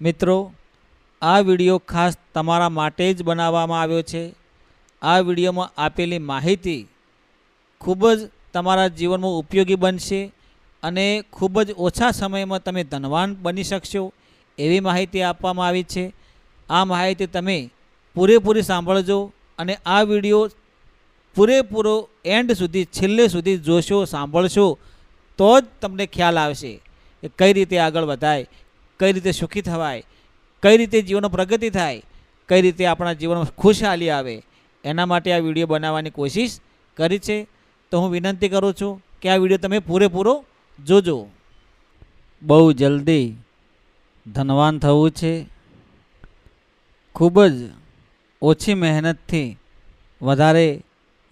મિત્રો, આ વીડિયો ખાસ તમારા માટે જ બનાવવામાં આવ્યો છે. આ વિડીયોમાં આપેલી માહિતી ખૂબ જ તમારા જીવનમાં ઉપયોગી બનશે અને ખૂબ જ ઓછા સમયમાં તમે ધનવાન બની શકશો એવી માહિતી આપવામાં આવી છે. આ માહિતી તમે પૂરેપૂરી સાંભળજો અને આ વીડિયો પૂરેપૂરો એન્ડ સુધી, છેલ્લે સુધી જોશો, સાંભળશો તો જ તમને ખ્યાલ આવશે કે કઈ રીતે આગળ વધાય કઈ રીતે સુખી થવાય, કઈ રીતે જીવનમાં પ્રગતિ થાય, કઈ રીતે આપણા જીવનમાં ખુશહાલી આવે, એના માટે આ વીડિયો બનાવવાની કોશિશ કરી છે. તો હું વિનંતી કરું છું કે આ વીડિયો તમે પૂરેપૂરો જોજો. બહુ જલ્દી ધનવાન થવું છે. ખૂબ જ ઓછી મહેનતથી વધારે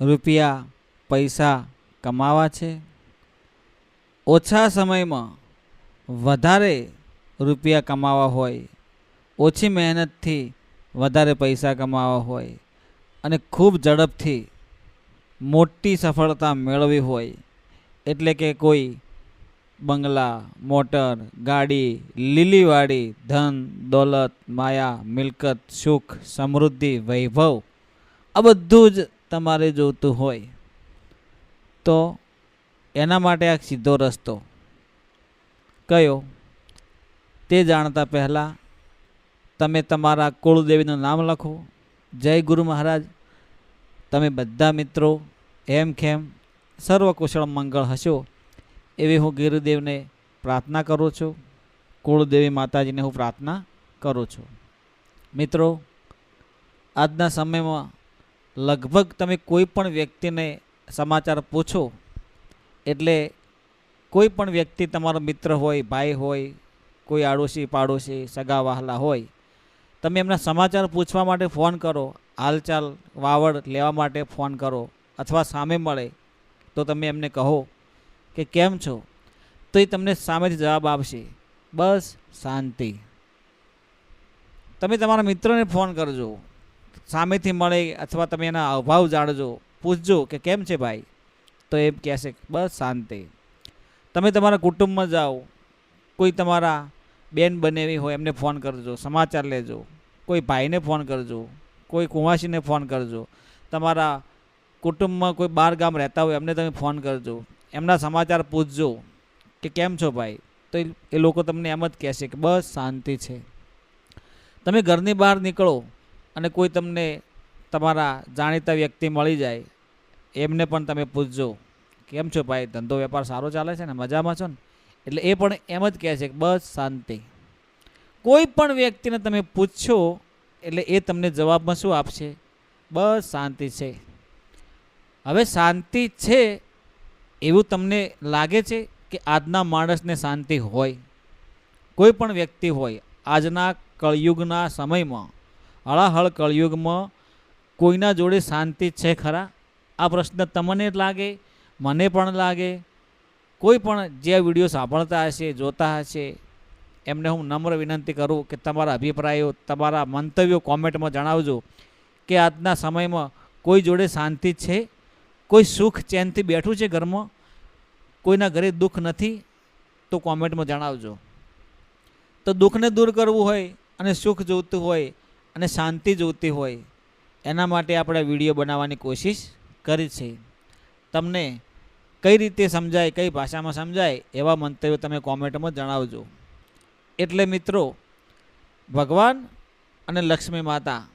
રૂપિયા પૈસા કમાવા છે. ઓછા સમયમાં વધારે રૂપિયા કમાવા હોય, ઓછી મહેનતથી વધારે પૈસા કમાવા હોય અને ખૂબ ઝડપથી મોટી સફળતા મેળવી હોય, એટલે કે કોઈ બંગલા, મોટર, ગાડી, લીલીવાડી, ધન, દોલત, માયા, મિલકત, સુખ, સમૃદ્ધિ, વૈભવ, આ બધું જ તમારે જોતું હોય, તો એના માટે આ સીધો રસ્તો. કયો? તે જાણતા પહેલાં તમે તમારા કુળદેવીનું નામ લખો. જય ગુરુ મહારાજ. તમે બધા મિત્રો એમ ખેમ સર્વકુશળ મંગળ હશો એવી હું ગિરુદેવને પ્રાર્થના કરું છું. કુળદેવી માતાજીને હું પ્રાર્થના કરું છું. મિત્રો, આજના સમયમાં લગભગ તમે કોઈ પણ વ્યક્તિને સમાચાર પૂછો, એટલે કોઈ પણ વ્યક્તિ તમારો મિત્ર હોય, ભાઈ હોય કોઈ આડોશી પાડોશી સગા વહાલા હોય, તમે એમના સમાચાર પૂછવા માટે ફોન કરો, હાલચાલ વાવડ લેવા માટે ફોન કરો અથવા સામે મળે તો તમે એમને કહો કે કેમ છો? તો એ તમને સામેથી જવાબ આપશે, બસ શાંતિ. તમે તમારા મિત્રને ફોન કરજો, સામેથી મળે અથવા તમે એના અભાવ જાણજો, પૂછજો કે કેમ છે ભાઈ? તો એમ કહેશે બસ શાંતિ. તમે તમારા કુટુંબમાં જાઓ, કોઈ તમારા બેન બનેવી હોય, એમને ફોન કરજો, સમાચાર લેજો. કોઈ ભાઈને ફોન કરજો, કોઈ કુંવાસીને ફોન કરજો. તમારા કુટુંબમાં કોઈ બાર ગામ રહેતા હોય, એમને તમે ફોન કરજો. એમના સમાચાર પૂછજો કે કેમ છો ભાઈ? તો એ- લોકો તમને એમ જ કહેશે કે બસ શાંતિ છે. તમે ઘરની બહાર નીકળો અને કોઈ તમને તમારા જાણીતા વ્યક્તિ મળી જાય, એમને પણ તમે પૂછજો. કેમ છો ભાઈ? ધંધો વેપાર સારો ચાલે છે ને? મજામાં છો ને? એટલે એ પણ એમ જ કહે છે બસ શાંતિ. કોઈ પણ વ્યક્તિને તમે પૂછશો, એટલે એ તમને જવાબમાં શું આપશે? બસ શાંતિ છે. હવે શાંતિ છે એવું તમને લાગે છે કે આજના માણસને શાંતિ હોય? કોઈ પણ વ્યક્તિ હોય, આજના કળયુગના સમયમાં, હળાહળ કળયુગમાં કોઈના જોડે શાંતિ છે ખરા? આ પ્રશ્ન તમને લાગે? મને પણ લાગે? કોઈ પણ જે વીડિયો સાંભળતા હશે, જોતા હશે, એમને હું નમ્ર વિનંતી કરું કે તમારા અભિપ્રાયો, તમારા મંતવ્યો કોમેન્ટમાં જણાવજો કે આજના સમયમાં કોઈ જોડે શાંતિ છે? કોઈ સુખ ચેનથી બેઠું છે ઘરમાં? કોઈના ઘરે દુઃખ નથી? તો કોમેન્ટમાં જણાવજો. તો દુઃખને દૂર કરવું હોય અને સુખ જોઈતું હોય અને શાંતિ જોઈતી હોય, એના માટે આપણે વીડિયો બનાવવાની કોશિશ કરી છે. તમને કઈ રીતે સમજાય, કઈ ભાષામાં સમજાય એવા મંતવ્યો તમે કોમેન્ટમાં જણાવજો. એટલે મિત્રો, ભગવાન અને લક્ષ્મી માતા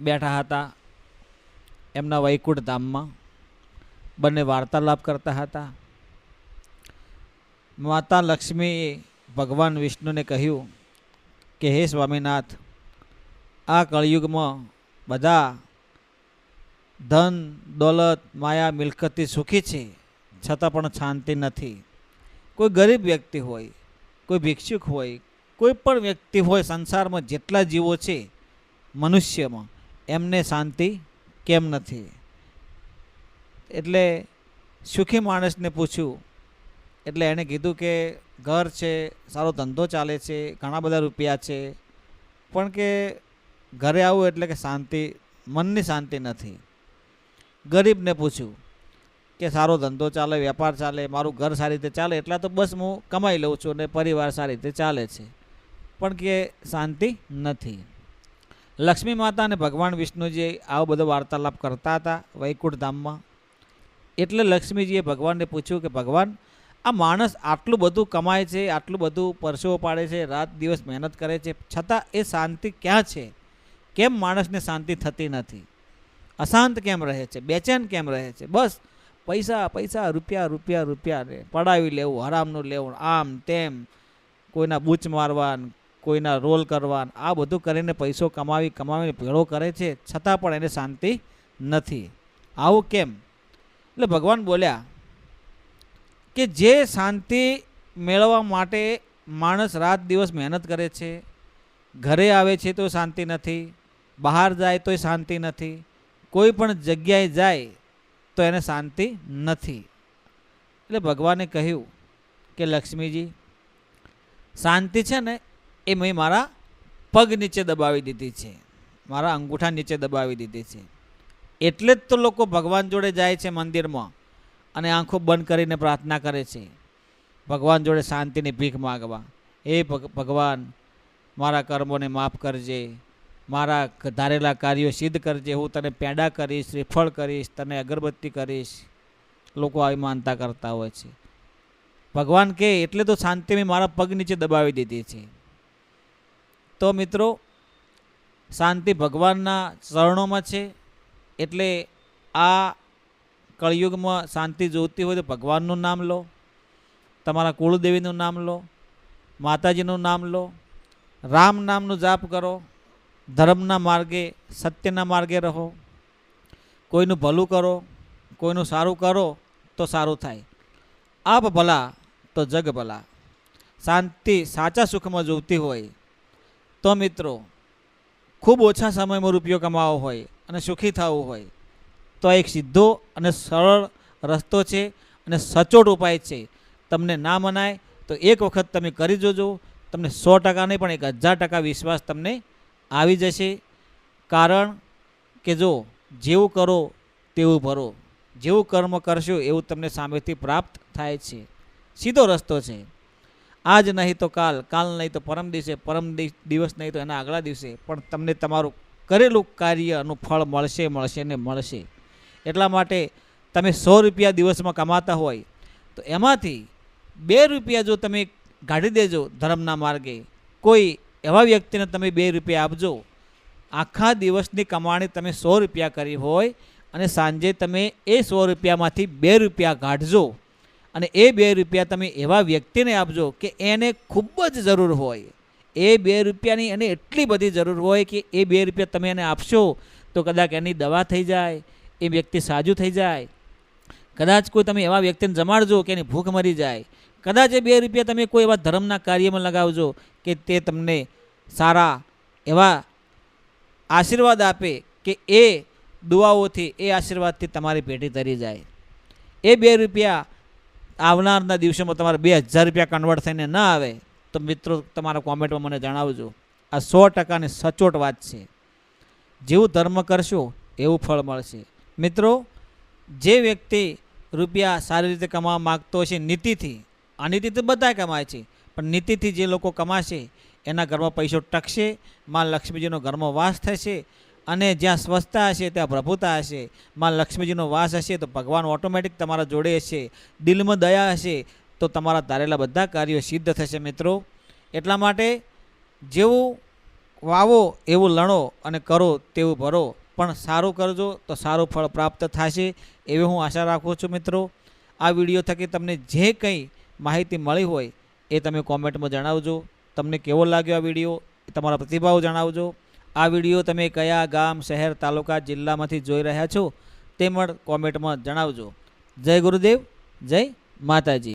બેઠા હતા એમના વૈકુંઠ ધામમાં. બંને વાર્તાલાપ કરતા હતા. માતા લક્ષ્મીએ ભગવાન વિષ્ણુને કહ્યું કે, હે સ્વામીનાથ, આ કળયુગમાં બધા ધન, દોલત, માયા, મિલકતથી સુખી છે. છતાં પણ શાંતિ નથી. કોઈ ગરીબ વ્યક્તિ હોય, કોઈ ભિક્ષુક હોય, કોઈ પણ વ્યક્તિ હોય સંસારમાં જેટલા જીવો છે, મનુષ્યમાં એમને શાંતિ કેમ નથી? એટલે સુખી માણસને પૂછ્યું એટલે એણે કીધું કે ઘર છે, સારો ધંધો ચાલે છે, ઘણા બધા રૂપિયા છે, પણ કે ઘરે આવું એટલે કે શાંતિ, મનની શાંતિ નથી. ગરીબને પૂછ્યું કે સારો ધંધો ચાલે, વેપાર ચાલે, મારું ઘર સારી રીતે ચાલે, એટલા તો બસ હું કમાઈ લઉં છું અને પરિવાર સારી રીતે ચાલે છે. પણ કે શાંતિ નથી. લક્ષ્મી માતા અને ભગવાન વિષ્ણુજી આવો બધો વાર્તાલાપ કરતા હતા વૈકુંઠ ધામમાં. એટલે લક્ષ્મીજીએ ભગવાનને પૂછ્યું કે, ભગવાન, આ માણસ આટલું બધું કમાય છે, આટલું બધું પરસેવો પાડે છે, રાત દિવસ મહેનત કરે છે, છતાં એ શાંતિ ક્યાં છે? કેમ માણસને શાંતિ થતી નથી? અશાંત કેમ રહે છે? બેચેન કેમ રહે છે? બસ પૈસા પૈસા, રૂપિયા રૂપિયા રૂપિયા પડાવી લેવું, હરામનું લેવું, આમ, તેમ. કોઈના બૂચ મારવા કોઈના રોલ કરવા આ બધું કરીને પૈસો કમાવી, કમાવીને ભેળો કરે છે. છતાં પણ એને શાંતિ નથી. આવું કેમ? એટલે ભગવાન બોલ્યા કે જે શાંતિ મેળવવા માટે માણસ રાત દિવસ મહેનત કરે છે, ઘરે આવે છે તો શાંતિ નથી, બહાર જાય તોય શાંતિ નથી, કોઈ પણ જગ્યાએ જાય તો એને શાંતિ નથી. એટલે ભગવાને કહ્યું કે, લક્ષ્મીજી, શાંતિ છે ને એ મેં મારા પગ નીચે દબાવી દીધી છે. મારા અંગૂઠા નીચે દબાવી દીધી છે. એટલે જ તો લોકો ભગવાન જોડે જાય છે મંદિરમાં અને આંખો બંધ કરીને પ્રાર્થના કરે છે. ભગવાન જોડે શાંતિની ભીખ માગવા. હે ભગ- ભગવાન, મારા કર્મોને માફ કરજે. મારા ધારેલા કાર્યો સિદ્ધ કરજે, હું તને પેંડા કરીશ, શ્રીફળ કરીશ, તને અગરબત્તી કરીશ. લોકો આવી માનતા કરતા હોય છે. ભગવાન કે એટલે તો શાંતિ મેં મારા પગ નીચે દબાવી દીધી છે. તો મિત્રો, શાંતિ ભગવાનના ચરણોમાં છે. એટલે આ કળિયુગમાં શાંતિ જોઈતી હોય તો ભગવાનનું નામ લો, તમારા કુળદેવીનું નામ લો, માતાજીનું નામ લો, રામ નામનું જાપ કરો. ધર્મના માર્ગે, સત્યના માર્ગે રહો. કોઈનું ભલું કરો, કોઈનું સારું કરો, તો સારું થાય. આપ ભલા, તો જગ ભલા. શાંતિ સાચા સુખમાં જોવતી હોય. તો મિત્રો, ખૂબ ઓછા સમયમાં રૂપિયો કમાવો હોય અને સુખી થવું હોય. તો એક સીધો અને સરળ રસ્તો છે અને સચોટ ઉપાય છે. તમને ના મનાય તો એક વખત તમે કરી જોજો. તમને સો ટકા નહીં પણ એક હજાર ટકા વિશ્વાસ તમને આવી જશે. કારણ કે જો જેવું કરો તેવું ભરો. જેવું કર્મ કરશો એવું તમને સામેથી પ્રાપ્ત થાય છે. સીધો રસ્તો છે. આજ નહીં તો કાલ કાલ નહીં તો પરમ દિવસે, પરમ દિવસ નહીં તો એના આગલા દિવસે પણ તમને તમારું કરેલું કાર્યનું ફળ મળશે મળશે ને મળશે. એટલા માટે તમે સો રૂપિયા દિવસમાં કમાતા હોય, તો એમાંથી બે રૂપિયા જો તમે કાઢી દેજો ધર્મના માર્ગે. કોઈ એવા વ્યક્તિને તમે બે રૂપિયા આપજો. આખા દિવસની કમાણી તમે સો રૂપિયા કરી હોય અને સાંજે તમે એ સો રૂપિયામાંથી બે રૂપિયા કાઢજો અને એ બે રૂપિયા તમે એવા વ્યક્તિને આપજો કે એને ખૂબ જ જરૂર હોય. એ બે રૂપિયાની એને એટલી બધી જરૂર હોય કે એ બે રૂપિયા તમે એને આપશો તો કદાચ એની દવા થઈ જાય, એ વ્યક્તિ સાજું થઈ જાય. કદાચ કોઈ તમે એવા વ્યક્તિને જમાડજો કે એની ભૂખ મરી જાય. કદાચ એ બે રૂપિયા તમે કોઈ એવા ધર્મના કાર્યમાં લગાવજો કે તે તમને સારા એવા આશીર્વાદ આપે કે એ દુઆઓથી, એ આશીર્વાદથી તમારી પેઢી તરી જાય. એ બે રૂપિયા આવનારના દિવસોમાં તમારે બે હજાર રૂપિયા કન્વર્ટ થઈને ન આવે, તો મિત્રો તમારા કોમેન્ટમાં મને જણાવજો. આ સો ટકાની સચોટ વાત છે. જેવું ધર્મ કરશો, એવું ફળ મળશે. મિત્રો, જે વ્યક્તિ રૂપિયા સારી રીતે કમાવા માગતો છે નીતિથી અનિતિ તો બધા કમાય છે, પણ નીતિથી જે લોકો કમાશે એના ઘરમાં પૈસો ટકશે, માં લક્ષ્મીજીનો ઘરમાં વાસ થશે અને જ્યાં સ્વસ્થતા હશે ત્યાં પ્રભુતા હશે. માં લક્ષ્મીજીનો વાસ હશે તો ભગવાન ઓટોમેટિક તમારા જોડે હશે, દિલમાં દયા હશે તો તમારા ધારેલા બધા કાર્યો સિદ્ધ થશે મિત્રો. એટલા માટે જેવું વાવો એવું લણો અને કરો તેવું ભરો, પણ સારું કરજો તો સારું ફળ પ્રાપ્ત થશે એવી હું આશા રાખું છું મિત્રો. આ વીડિયો થકી તમને જે કંઈ માહિતી મળી હોય એ તમે કોમેન્ટમાં જણાવજો. તમને કેવો લાગ્યો આ વીડિયો તમારા પ્રતિભાવ જણાવજો. આ વીડિયો તમે કયા ગામ, શહેર, તાલુકા, જિલ્લામાંથી જોઈ રહ્યા છો તે પણ કોમેન્ટમાં જણાવજો. જય ગુરુદેવ, જય માતાજી.